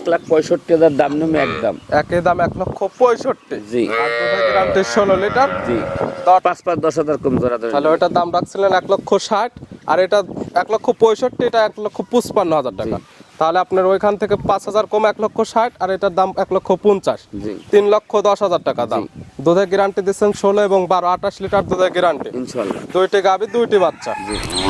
এক লাখ পঁয়ষট্টি হাজার দাম নেবে একদম। একই দাম এক লক্ষ পঁয়ষট্টি। জি। দুধের ষোলো লিটার। জি। পাঁচ পাঁচ দশ হাজার কম ধরা তাহলে ওটার দাম রাখছিলেন এক লক্ষ ষাট আর এটা এক লক্ষ পঁয়ষট্টি এটা এক লক্ষ পঁচপান্ন হাজার টাকা। তাহলে আপনার ওইখান থেকে পাঁচ হাজার কম এক লক্ষ ষাট আর এটার দাম এক লক্ষ পঞ্চাশ। তিন লক্ষ দশ হাজার টাকা দাম। দুধের গ্যারান্টি দিচ্ছেন ষোলো এবং বারো আঠাশ লিটার দুধের গ্যারান্টি দুইটি গাভি দুইটি বাচ্চা।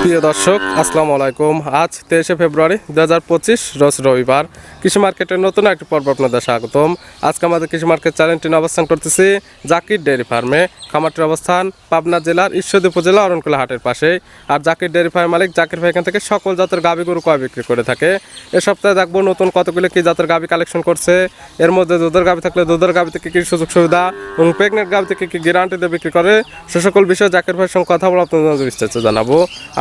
প্রিয় দর্শক আসসালামু আলাইকুম। আজ তেইশে ফেব্রুয়ারি দু হাজার পঁচিশ রোজ রবিবার। কৃষি মার্কেটের নতুন একটি পর্ব আপনাদের স্বাগতম। আজকে আমাদের কৃষি মার্কেট চ্যানেলটি অবস্থান করতেছি জাকির ডেয়ারি ফার্মে। খামারটির অবস্থান পাবনা জেলার ঈশ্বরদী উপজেলা অরণকুলা হাটের পাশে আর জাকির ডেয়ারি ফার্ম মালিক জাকির ভাই এখান থেকে সকল জাতের গাভি গরু কয় বিক্রি করে থাকে। এ সপ্তাহে দেখব নতুন কতগুলো কি জাতের গাভি কালেকশন করছে। এর মধ্যে দুধের গাভি থাকলে দুধের গাভি থেকে কি সুযোগ সুবিধা এবং প্রেগনেন্ট গাভি থেকে কী গ্যারান্টি দিয়ে বিক্রি করে? সে সকল বিষয়ে জাকির ভাইয়ের সঙ্গে কথা বলে আপনাদের বিস্তারিত জানাব।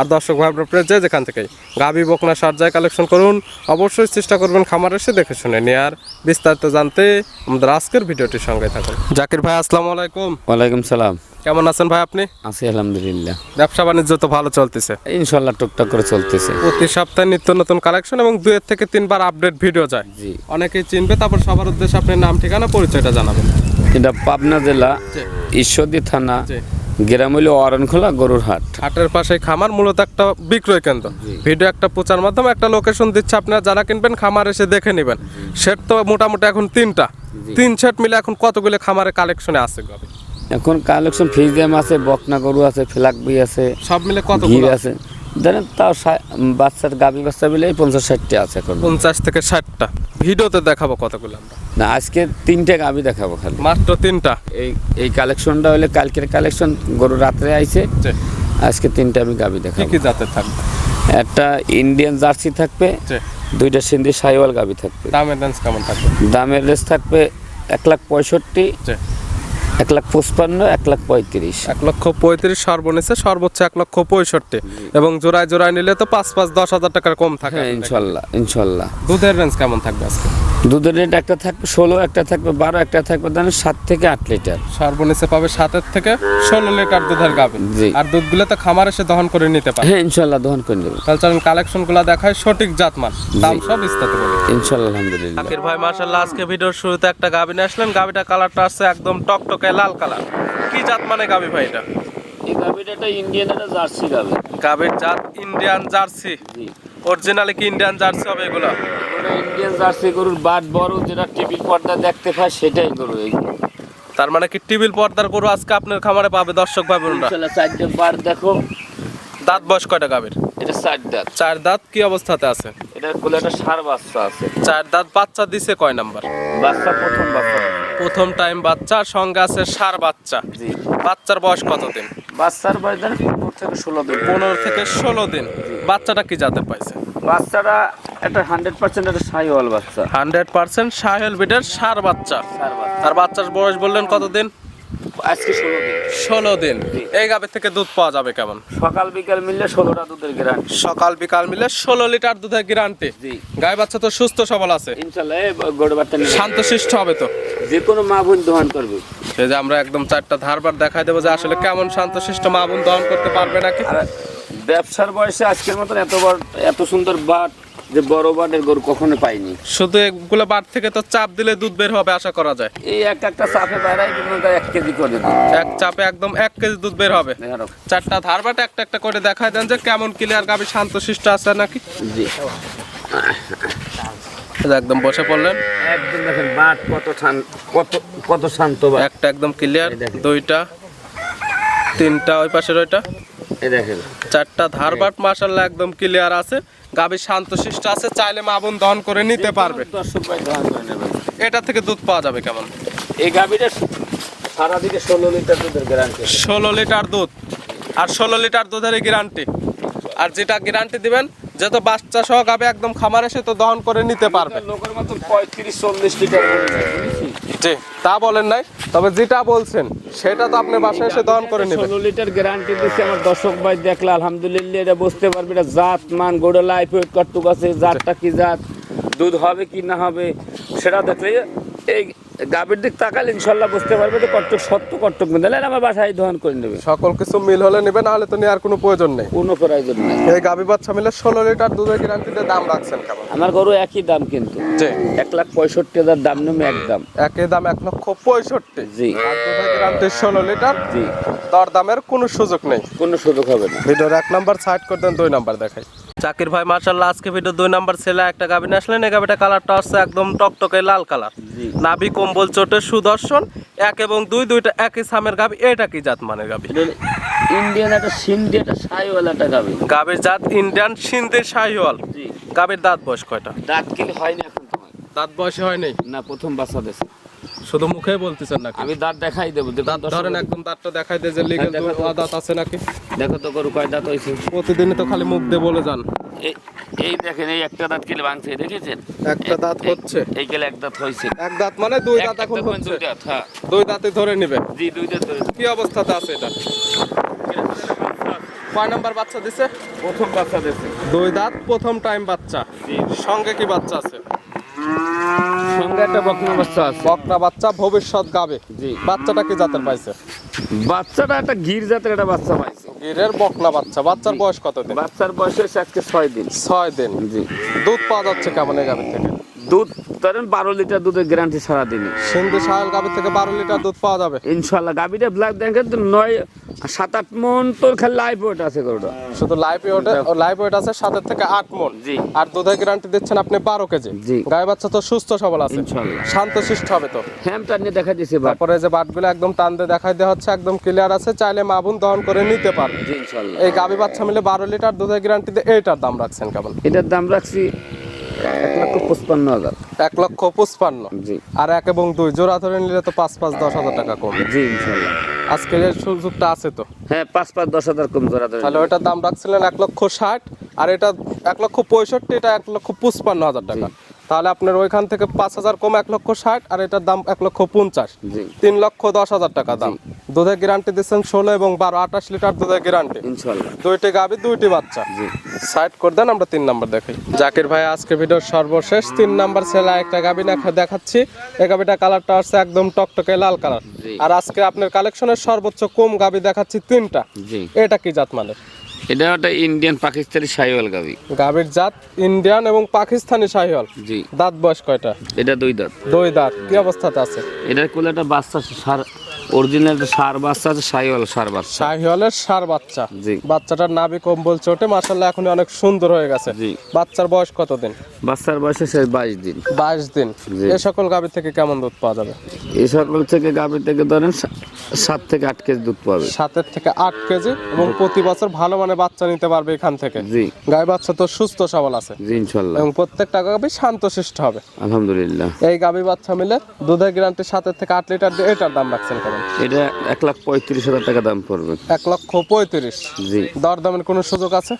আর দর্শক ভাই, আপনার যে যেখান থেকে গাভি বকনা, সার যায় কালেকশন করুন, অবশ্যই চেষ্টা করবেন খামার এসে দেখে শুনে নেয়ার। বিস্তারিত জানতে আমাদের আজকের ভিডিওটির সঙ্গে থাকুন। জাকির ভাই, আসসালামু আলাইকুম। ওয়ালাইকুম সালাম। কেমন আছেন ভাই আপনি? আছি আলহামদুলিল্লাহ। ব্যবসা বাণিজ্য তো ভালো চলতেছে। ইনশাল্লাহ টুকটাক করে চলতেছে। প্রতি সপ্তাহে নিত্য নতুন কালেকশন এবং দুয়ের থেকে তিনবার আপডেট ভিডিও যায়। জি। অনেকেই চিনবে তারপর সবার উদ্দেশ্যে আপনি নাম ঠিকানা পরিচয়টা জানাবেন। এটা পাবনা জেলা। ঈশ্বরদী থানা। গ্রাম হইল অরণখোলা গরুর হাট হাটের পাশে খামার মূলত একটা বিক্রয় কেন্দ্র। ভিডিও একটা প্রচার মাধ্যমে একটা লোকেশন দিচ্ছে আপনারা যারা কিনবেন খামার এসে দেখে নেবেন। সেট তো মোটামুটি এখন তিনটা। তিন সেট মিলে এখন কতগুলো খামারে কালেকশনে আছে গবে? এখন কালেকশন ফ্রিজিয়াম আছে বকনা গরু আছে ফ্লাকবি আছে সব মিলে ঘির কতগুলো আছে। ধরেন তাও বাচ্চার গাভী বাচ্চা মিলে পঞ্চাশ ষাটটি আছে এখন। পঞ্চাশ থেকে ষাটটা। ভিডিওতে দেখাবো কতগুলো আমরা। না আজকে তিনটে গাভী দেখাবো খালি। মাত্র তিনটা? এই এই কালেকশনটা হলে কালকের কালেকশন গরু রাত্রে আইছে। আজকে তিনটে আমি গাভী দেখাবো। কি জাতের থাকবে? একটা ইন্ডিয়ান জার্সি থাকবে দুইটা সিন্ধি সাইওয়াল গাভী থাকবে। দামের রেঞ্জ কেমন থাকবে? দামের রেস থাকবে এক লাখ পঁয়ষট্টি। এক লাখ পঁচপান্ন এক লাখ পঁয়ত্রিশ। এক লক্ষ পঁয়ত্রিশ সর্বনিচে সর্বোচ্চ এক লক্ষ পঁয়ষট্টি। এবং জোড়ায় জোড়ায় নিলে তো পাঁচ পাঁচ দশ হাজার টাকার কম থাকে। হ্যাঁ ইনশাল্লাহ ইনশাল্লাহ। দুধের রেঞ্জ কেমন থাকবে আজকে? দুধের রেট একটা থাকবে ষোলো একটা থাকবে বারো একটা থাকবে ধরেন সাত থেকে আট লিটার। সর্বনিচে পাবে সাতের থেকে ষোলো লিটার দুধের গাবে। আর দুধগুলো তো খামার এসে দহন করে নিতে পারে। হ্যাঁ ইনশাল্লাহ দহন করে নেবে। তাহলে চলুন কালেকশনগুলা দেখায় সঠিক জাতমান। দাম সব বিস্তারিত বলি। ইনশাল্লাহ আলহামদুলিল্লাহ। আকির ভাই মার্শাল্লাহ আজকে ভিডিওর শুরুতে একটা গাবি নিয়ে আসলেন। গাবিটা কালারটা আসছে একদম টকটকে লাল কালার। কি জাত মানে গাবি ভাই এটা? এই গাভিটা একটা ইন্ডিয়ান একটা জার্সি গাভি। গাবির জাত ইন্ডিয়ান জার্সি অরিজিনালি কি ইন্ডিয়ান জার্সি হবে এগুলো? ইন্ডিয়ান জার্সি গরুর বাট বড় যেটা টিভির পর্দা দেখতে পায় সেটাই গরু এই। তার মানে কি টিবিল পর্দার গরু আজকে আপনার খামারে পাবে দর্শক ভাই বোনরা? চারটে বার দেখো। দাঁত বয়স কয়টা গাবির এটা চার দাঁত। চার দাঁত কি অবস্থাতে আছে? এটা কোলে একটা সার বাচ্চা আছে। চার দাঁত বাচ্চা দিছে কয় নাম্বার? বাচ্চা প্রথম বাচ্চা। প্রথম টাইম বাচ্চা সঙ্গে আছে সার বাচ্চা। জি। বাচ্চার বয়স কত দিন? বাচ্চার বয়স ধরেন পনেরো থেকে ষোলো দিন। পনেরো থেকে ষোলো দিন। বাচ্চাটা কি জাতের পাইছে? বাচ্চাটা একটা হান্ড্রেড পার্সেন্ট একটা সাইওয়াল বাচ্চা। হান্ড্রেড পার্সেন্ট সাহেল বিটের সার বাচ্চা। সার বাচ্চা। আর বাচ্চার বয়স বললেন কতদিন আজকে ষোলো দিন। ষোলো দিন। এই গাভীর থেকে দুধ পাওয়া যাবে কেমন? সকাল বিকাল মিললে ষোলোটা দুধের গ্যারান্টি সকাল বিকাল মিলে ষোলো লিটার দুধের গ্যারান্টি জি। গাই বাচ্চা তো সুস্থ সবল আছে। ইনশাল্লাহ গরু বাচ্চা শান্তশিষ্ট হবে তো। যে কোনো মা বোন দোহান করবে। সেই যে আমরা একদম চারটা ধারবার দেখাই দেবো যে আসলে কেমন শান্তশিষ্ট মা বোন দহন করতে পারবে নাকি? ব্যবসার বয়সে আজকের মতন এত বড় এত সুন্দর বাট যে বড় বাটের গরু কখনো পাইনি। শুধু এগুলো বাট থেকে তো চাপ দিলে দুধ বের হবে আশা করা যায়। এই এক একটা চাপে বেড়াই কিন্তু এক কেজি করে এক চাপে একদম এক কেজি দুধ বের হবে। চারটা ধারবাট একটা একটা করে দেখায় দেন যে কেমন ক্লিয়ার গাবি শান্তশিষ্ট আছে নাকি? জি। একদম বসে পড়লেন। একদম দেখেন বাট কত শান্ত কত কত শান্ত বাট। একটা একদম ক্লিয়ার দুইটা। তিনটা ওই পাশের ওইটা চারটা ধারবাট মাসাল্লাহ একদম ক্লিয়ার আছে। গাবি শান্তশিষ্ট আছে চাইলে মাবুন দহন করে নিতে পারবে। এটা থেকে দুধ পাওয়া যাবে কেমন? এই গাভিটা সারাদিকে ষোলো লিটার দুধের গ্যারান্টি ষোলো লিটার দুধ। আর ষোলো লিটার দুধের গ্যারান্টি আর যেটা গ্যারান্টি দিবেন যেহেতু বাচ্চা সহ গাবে একদম খামারে সে তো দহন করে নিতে পারবে। লোকের মতো পঁয়ত্রিশ চল্লিশ লিটার? জি। তা বলেন নাই, তবে যেটা বলছেন, সেটা তো আপনি বাসায় এসে দহন করে নেবেন। ষোলো লিটার গ্যারান্টি দিচ্ছে আমার দর্শক ভাই, দেখলে আলহামদুলিল্লাহ, এটা বুঝতে পারবে এটা জাত, মান, গোড়া লাইফ ওয়েট কটুক আছে, জাতটা কি জাত, দুধ হবে কি না হবে, সেটা দেখলে এই গাভীর দিক তাকালে ইনশাল্লাহ বুঝতে পারবে যে কটুক সত্য কটুক আমার বাসায় দহন করে নেবে সকল কিছু মিল হলে নেবে নাহলে তো নেওয়ার কোনো প্রয়োজন নেই। কোনো প্রয়োজন নাই। এই গাবি বাচ্চা মিলে ষোলো লিটার দুধের গ্যারান্টিতে দাম রাখছেন কেমন? আমার গরু একই দাম কিন্তু। জি। এক লাখ পঁয়ষট্টি হাজার দাম নেমে একদম একই দাম এক লক্ষ পঁয়ষট্টি। জি। আর দুধের গ্যারান্টি ষোলো লিটার জি। কোনো সুযোগ নেই। কোনো সুযোগ হবে না। ভিডিওর এক নাম্বার সাইড করে দেন দুই নাম্বার দেখাই। জাকির ভাই মার্শাল্লাহ আজকে ভিডিও দুই নাম্বার ছেলে একটা গাবিন আসলেন এই গাবিটা কালারটা হচ্ছে একদম টকটকে লাল কালার নাভি কম্বল চোটের সুদর্শন এক এবং দুই দুইটা একই সামের গাবি এটা কি জাত মানের গাবি ইন্ডিয়ান একটা সিন্ধি একটা সাইওয়ালা একটা গাবি গাবির জাত ইন্ডিয়ান সিন্ধি শাহিওয়াল জি। গাবির দাঁত বয়স কয়টা? দাঁত কিলে হয়নি এখন তোমার। দাঁত বয়সে হয় নাই না প্রথম বাচ্চা দেশে শুধু মুখেই বলতেছেন নাকি? আমি দাঁত দেখাই দেবো দাঁত ধরেন একদম দাঁতটা দেখাই দে যে লিগেল হ্যাঁ। দাঁত আছে নাকি? দেখো তো গরু কয় দাঁত হয়েছে। প্রতিদিনই তো খালি মুখ দিয়ে বলে যান। এই- দেখেন এই একটা দাঁত কিলে ভাঙছে দেখেছেন? একটা দাঁত হচ্ছে। এই গেলে এক দাঁত হয়েছে। এক দাঁত মানে দুই দাঁত এখন মানে হচ্ছে। দুই দাঁত হ্যাঁ। দুই দাঁতে ধরে নিবে। জি দুই দাঁত ধরে কি অবস্থাতে আছে এটা? কয় নাম্বার বাচ্চা দিছে? প্রথম বাচ্চা দেশে দুই দাঁত প্রথম টাইম বাচ্চা। জি। সঙ্গে কি বাচ্চা আছে? সঙ্গে একটা বকনা বাচ্চা আছে। বকনা বাচ্চা ভবিষ্যৎ গাবে। জি। বাচ্চাটা কি জাতের পাইছে? বাচ্চাটা একটা গির জাতের একটা বাচ্চা পাইছে গিরের বকনা বাচ্চা। বাচ্চার বয়স কত দিন? বাচ্চার বয়স হয়েছে আজকে ছয় দিন। ছয় দিন। জি। দুধ পাওয়া যাচ্ছে কেমন গাভীর থেকে? দুধ ধরেন বারো লিটার দুধের গ্যারান্টি সারাদিন। সিন্ধু সাহেল গাভীর থেকে বারো লিটার দুধ পাওয়া যাবে? ইনশাল্লাহ গাভীটা ব্ল্যাক দেখেন নয় সাত আট মন তোর খালি লাইফ ওটা আছে গরুটা। শুধু লাইভ ওয়েট লাইভ ওয়েট আছে সাতের থেকে আট মন। জি। আর দুধের গ্যারান্টি দিচ্ছেন আপনি বারো কেজি। জি। গায়ে বাচ্চা তো সুস্থ সবল আছে। শান্ত শিষ্ট হবে তো। হ্যামটা নিয়ে দেখা দিয়েছে তারপরে যে বাটগুলো একদম টান দিয়ে দেখাই দেওয়া হচ্ছে একদম ক্লিয়ার আছে চাইলে মাবুন দহন করে নিতে পারবে। এই গাভী বাচ্চা মিলে বারো লিটার দুধের গ্যারান্টি দিয়ে এইটার দাম রাখছেন কেমন? এটার দাম রাখছি এক লক্ষ পঁচপান্ন হাজার। এক লক্ষ পঁচপান্ন। জি। আর এক এবং দুই জোড়া ধরে নিলে তো পাঁচ পাঁচ দশ হাজার টাকা কমবে জি ইনশাল্লাহ। আজকের এই সুযোগটা আছে তো? হ্যাঁ পাঁচ পাঁচ দশ হাজার কম জোড়া ধরে তাহলে ওইটার দাম রাখছিলেন এক লক্ষ ষাট আর এটা এক লক্ষ পঁয়ষট্টি এটা এক লক্ষ পঁচপান্ন হাজার টাকা। তাহলে আপনার ওইখান থেকে পাঁচ হাজার কম এক লক্ষ ষাট আর এটার দাম এক লক্ষ পঞ্চাশ। জি। তিন লক্ষ দশ হাজার টাকা দাম। দুধের গ্যারান্টি দিচ্ছেন ষোলো এবং বারো আঠাশ লিটার দুধের গ্যারান্টি দুইটি গাভি দুইটি বাচ্চা। জি। সাইড করে দেন আমরা তিন নাম্বার দেখাই। জাকির ভাই আজকে ভিডিওর সর্বশেষ তিন নাম্বার ছেলে একটা গাভি দেখা- দেখাচ্ছি। এই গাভিটা কালারটা আসছে একদম টকটকে লাল কালার। আর আজকে আপনার কালেকশনের সর্বোচ্চ কম গাভি দেখাচ্ছি তিনটা। এটা কি জাত মানে এটা একটা ইন্ডিয়ান পাকিস্তানি সাইওয়াল গাবি। গাভির জাত ইন্ডিয়ান এবং পাকিস্তানি শাহিওয়াল জি। দাঁত বয়স কয়টা? এটা দুই দাঁত। দুই দাঁত। কি অবস্থাতে আছে? এটার কোলে একটা বাচ্চা সার অরিজিনাল সার বাচ্চা আছে সাইওয়াল সার বাচ্চা। শাহিওয়ালের সার বাচ্চা। জি। বাচ্চাটার নাভি কম্বল চোটে মাসাল্লাহ এখন অনেক সুন্দর হয়ে গেছে। জি। বাচ্চার বয়স কতদিন? বাচ্চার বয়স হচ্ছে বাইশ দিন। বাইশ দিন। এ সকল গাভি থেকে কেমন দুধ পাওয়া যাবে? এই সকল থেকে গাভি থেকে ধরেন সাত থেকে আট কেজি দুধ পাবে। সাতের থেকে আট কেজি এবং প্রতি বছর ভালো মানে বাচ্চা নিতে পারবে এখান থেকে। জি। গাই বাচ্চা তো সুস্থ সবল আছে। জি ইনশাল্লাহ। এবং প্রত্যেকটা গাভি শান্তশিষ্ট হবে। আলহামদুলিল্লাহ। এই গাভি বাচ্চা মিলে দুধের গ্যারান্টি সাতের থেকে আট লিটার এটার দাম রাখছেন কেমন? এটা এক লাখ পঁয়ত্রিশ হাজার টাকা দাম পড়বে। এক লক্ষ পঁয়ত্রিশ। জি। দর দামের কোনো সুযোগ আছে?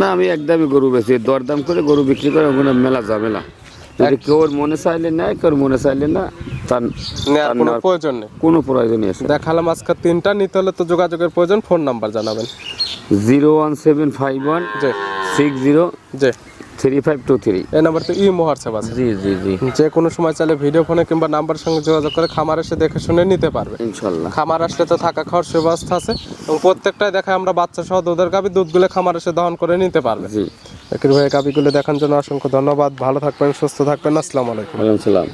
না আমি একদমই গরু বেশি দরদাম করে গরু বিক্রি করে ওখানে মেলা ঝামেলা। যদি কেউ মনে চাইলে নেয় কেউ মনে চাইলে না তার কোনো প্রয়োজন নেই। কোনো প্রয়োজনই আছে দেখালাম আজকে তিনটা নিতে হলে তো যোগাযোগের প্রয়োজন ফোন নাম্বার জানাবেন। Zero one seven five one six zero যে থ্রি ফাইভ টু থ্রি। এই নাম্বার তো ই হোয়াটসঅ্যাপ আছে। জি জি জি। যে কোনো সময় চাইলে ভিডিও ফোনে কিংবা নাম্বার সঙ্গে যোগাযোগ করে খামার এসে দেখে শুনে নিতে পারবে। ইনশাল্লাহ। খামার আসলে তো থাকা খাওয়ার সুব্যবস্থা আছে। এবং প্রত্যেকটাই দেখায় আমরা বাচ্চা সহ দুধের গাভি দুধগুলো খামার এসে দহন করে নিতে পারবে। জি। জাকির ভাই কাবিগুলো দেখার জন্য অসংখ্য ধন্যবাদ। ভালো থাকবেন সুস্থ থাকবেন। আসসালামু আলাইকুম। সালাম।